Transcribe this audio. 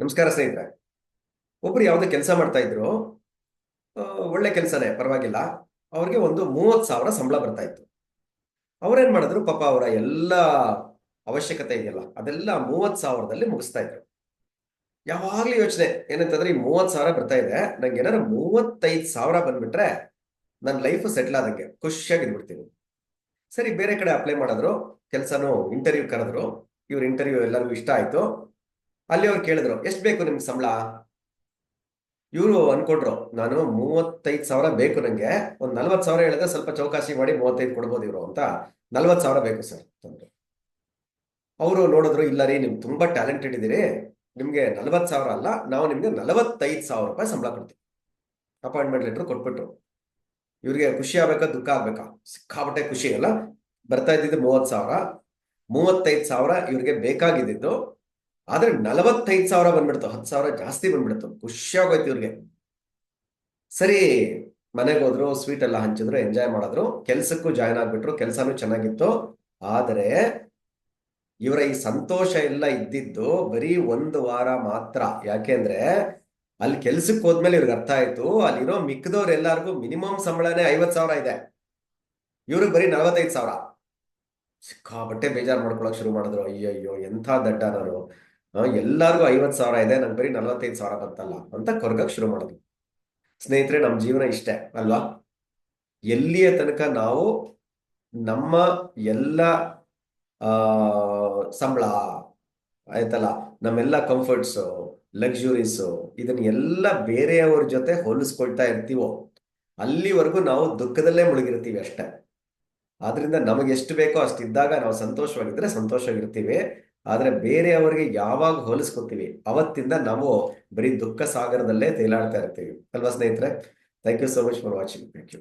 ನಮಸ್ಕಾರ ಸ್ನೇಹಿತರೆ. ಒಬ್ರು ಯಾವುದೋ ಕೆಲಸ ಮಾಡ್ತಾ ಇದ್ರು ಒಳ್ಳೆ ಕೆಲಸನೇ, ಪರವಾಗಿಲ್ಲ. ಅವ್ರಿಗೆ ಒಂದು ಮೂವತ್ತು ಸಾವಿರ ಸಂಬಳ ಬರ್ತಾ ಇತ್ತು. ಅವ್ರೇನ್ ಮಾಡಿದ್ರು, ಪಾಪ ಅವರ ಎಲ್ಲ ಅವಶ್ಯಕತೆ ಇದೆಯಲ್ಲ, ಅದೆಲ್ಲ ಮೂವತ್ತು ಸಾವಿರದಲ್ಲಿ ಮುಗಿಸ್ತಾ ಇದ್ರು. ಯಾವಾಗ್ಲೂ ಯೋಚನೆ, ಏನಂತಂದ್ರೆ ಈ ಮೂವತ್ತು ಸಾವಿರ ಬರ್ತಾ ಇದೆ, ನಂಗೆ ಏನಾದ್ರು ಮೂವತ್ತೈದು ಸಾವಿರ ಬಂದ್ಬಿಟ್ರೆ ನನ್ನ ಲೈಫ್ ಸೆಟ್ಲ್ ಆದಂಗೆ ಖುಷಿಯಾಗಿ ಇದ್ಬಿಡ್ತೀನಿ. ಸರಿ, ಬೇರೆ ಕಡೆ ಅಪ್ಲೈ ಮಾಡಿದ್ರು, ಕೆಲಸನೂ ಇಂಟರ್ವ್ಯೂ ಕರೆದ್ರು, ಇವ್ರ ಇಂಟರ್ವ್ಯೂ ಎಲ್ಲರಿಗೂ ಇಷ್ಟ ಆಯ್ತು. ಅಲ್ಲಿ ಅವ್ರು ಕೇಳಿದ್ರು, ಎಷ್ಟು ಬೇಕು ನಿಮ್ಗೆ ಸಂಬಳ? ಇವರು ಅನ್ಕೊಂಡ್ರು, ನಾನು ಮೂವತ್ತೈದು ಸಾವಿರ ಬೇಕು ನಂಗೆ, ಒಂದು ನಲ್ವತ್ತು ಸಾವಿರ ಹೇಳಿದ್ರೆ ಸ್ವಲ್ಪ ಚೌಕಾಸಿ ಮಾಡಿ ಮೂವತ್ತೈದು ಕೊಡ್ಬೋದು ಇವರು ಅಂತ ನಲ್ವತ್ತು ಸಾವಿರ ಬೇಕು ಸರ್ ಅಂತಂದ್ರು ಅವರು ನೋಡಿದ್ರು, ಇಲ್ಲ ರೀ, ನಿಮ್ಗೆ ತುಂಬಾ ಟ್ಯಾಲೆಂಟೆಡ್ ಇದೀರಿ, ನಿಮ್ಗೆ ನಲ್ವತ್ತು ಸಾವಿರ ಅಲ್ಲ, ನಾವು ನಿಮ್ಗೆ ನಲವತ್ತೈದು ಸಾವಿರ ರೂಪಾಯಿ ಸಂಬಳ ಕೊಡ್ತೀವಿ. ಅಪಾಯಿಂಟ್ಮೆಂಟ್ ಲೆಟರ್ ಕೊಟ್ಬಿಟ್ರು. ಇವ್ರಿಗೆ ಖುಷಿ ಆಗ್ಬೇಕಾ, ದುಃಖ ಆಗ್ಬೇಕಾ? ಸಿಕ್ಕಾಪಟ್ಟೆ ಖುಷಿ ಅಲ್ಲ. ಬರ್ತಾ ಇದ್ದಿದ್ದು ಮೂವತ್ತು ಸಾವಿರ, ಮೂವತ್ತೈದು ಸಾವಿರ ಇವ್ರಿಗೆ ಬೇಕಾಗಿದ್ದು ಆದ್ರೆ ನಲವತ್ತೈದು ಸಾವಿರ ಬಂದ್ಬಿಡ್ತು, ಹತ್ತು ಸಾವಿರ ಜಾಸ್ತಿ ಬಂದ್ಬಿಡ್ತು. ಖುಷಿ ಆಗೋಯ್ತು ಇವ್ರಿಗೆ. ಸರಿ, ಮನೆಗೆ ಹೋದ್ರು ಸ್ವೀಟ್ ಎಲ್ಲ ಹಂಚಿದ್ರು ಎಂಜಾಯ್ ಮಾಡಿದ್ರು. ಕೆಲ್ಸಕ್ಕೂ ಜಾಯ್ನ್ ಆಗ್ಬಿಟ್ರು, ಕೆಲ್ಸನೂ ಚೆನ್ನಾಗಿತ್ತು. ಆದರೆ, ಇವರ ಈ ಸಂತೋಷ ಎಲ್ಲ ಇದ್ದಿದ್ದು ಬರೀ ಒಂದು ವಾರ ಮಾತ್ರ. ಯಾಕೆಂದ್ರೆ ಅಲ್ಲಿ ಕೆಲ್ಸಕ್ಕೆ ಹೋದ್ಮೇಲೆ ಇವ್ರಿಗೆ ಅರ್ಥ ಆಯ್ತು, ಅಲ್ಲಿರೋ ಮಿಕ್ಕದವ್ರು ಎಲ್ಲಾರ್ಗು ಮಿನಿಮಮ್ ಸಂಬಳನೇ ಐವತ್ ಸಾವಿರ ಇದೆ. ಇವ್ರಿಗೆ ಬರೀ ನಲವತ್ತೈದು ಸಾವಿರ. ಸಿಕ್ಕಾಪಟ್ಟೆ ಬೇಜಾರು ಮಾಡ್ಕೊಳಕ್ ಶುರು ಮಾಡಿದ್ರು. ಅಯ್ಯಯ್ಯೋ, ಎಂಥ ದಡ್ಡ ನಾನು ಎಲ್ಲಾರ್ಗೂ ಐವತ್ತು ಸಾವಿರ ಇದೆ, ನಂಗೆ ಬರೀ ನಲ್ವತ್ತೈದು ಸಾವಿರ ಬಂತಲ್ಲ ಅಂತ ಕೊರ್ಗಕ್ಕೆ ಶುರು ಮಾಡಿದ್ವಿ ಸ್ನೇಹಿತರೆ ನಮ್ಮ ಜೀವನ ಇಷ್ಟೇ, ಅಲ್ವಾ? ಎಲ್ಲಿಯ ತನಕ ನಾವು ನಮ್ಮ ಎಲ್ಲ ಸಂಬಳ, ಆಯ್ತಲ್ಲ, ನಮ್ಮೆಲ್ಲ ಕಂಫರ್ಟ್ಸ್ ಲಕ್ಸುರೀಸು ಇದನ್ನ ಎಲ್ಲ ಬೇರೆಯವ್ರ ಜೊತೆ ಹೋಲಿಸ್ಕೊಳ್ತಾ ಇರ್ತೀವೋ, ಅಲ್ಲಿವರೆಗೂ ನಾವು ದುಃಖದಲ್ಲೇ ಮುಳುಗಿರ್ತೀವಿ ಅಷ್ಟೇ. ಆದ್ರಿಂದ ನಮಗೆ ಎಷ್ಟು ಬೇಕೋ ಅಷ್ಟಿದ್ದಾಗ ನಾವು ಸಂತೋಷವಾಗಿದ್ರೆ ಸಂತೋಷವಾಗಿರ್ತೀವಿ. ಆದ್ರೆ ಬೇರೆಯವರಿಗೆ ಯಾವಾಗ ಹೋಲಿಸ್ಕೊತೀವಿ? ಅವತ್ತಿಂದ ನಾವು ಬರೀ ದುಃಖ ಸಾಗರದಲ್ಲೇ ತೇಲಾಡ್ತಾ ಇರ್ತೀವಿ. ಅಲ್ವಾ ಸ್ನೇಹಿತರೆ? Thank you so much for watching thank you